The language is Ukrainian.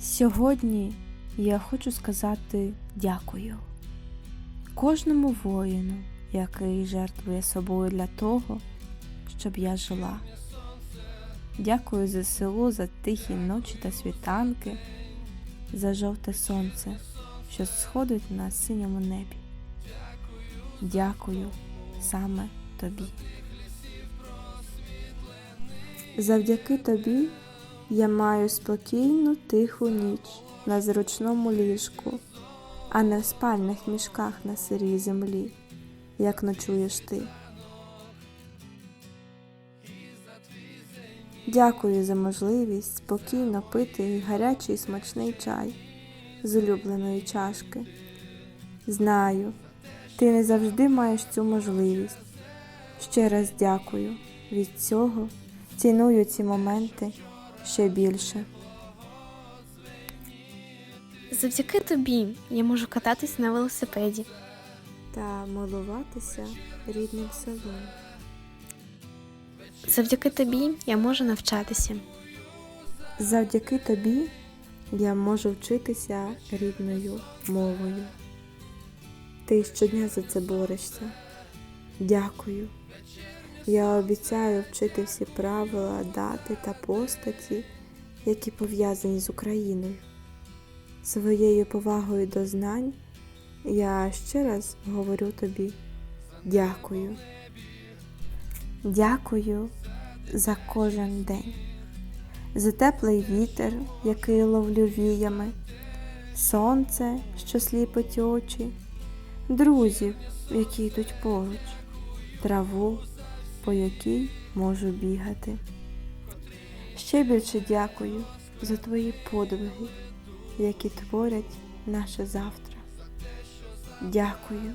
Сьогодні я хочу сказати дякую кожному воїну, який жертвує собою для того, щоб я жила. Дякую ЗСУ за тихі ночі та світанки, за жовте сонце, що сходить на синьому небі. Дякую саме тобі. Завдяки тобі я маю спокійну тиху ніч на зручному ліжку, а не в спальних мішках на сирій землі, як ночуєш ти. Дякую за можливість спокійно пити гарячий смачний чай з улюбленої чашки. Знаю, ти не завжди маєш цю можливість. Ще раз дякую. Від цього ціную ці моменти ще більше. Завдяки тобі я можу кататись на велосипеді. Та милуватися рідним селом. Завдяки тобі я можу навчатися. Завдяки тобі я можу вчитися рідною мовою. Ти щодня за це борешся. Дякую. Я обіцяю вчити всі правила, дати та постаті, які пов'язані з Україною. Своєю повагою до знань я ще раз говорю тобі дякую. Дякую за кожен день, за теплий вітер, який ловлю віями, сонце, що сліпить очі, друзів, які йдуть поруч, траву, по якій можу бігати. Ще більше дякую за твої подвиги, які творять наше завтра. Дякую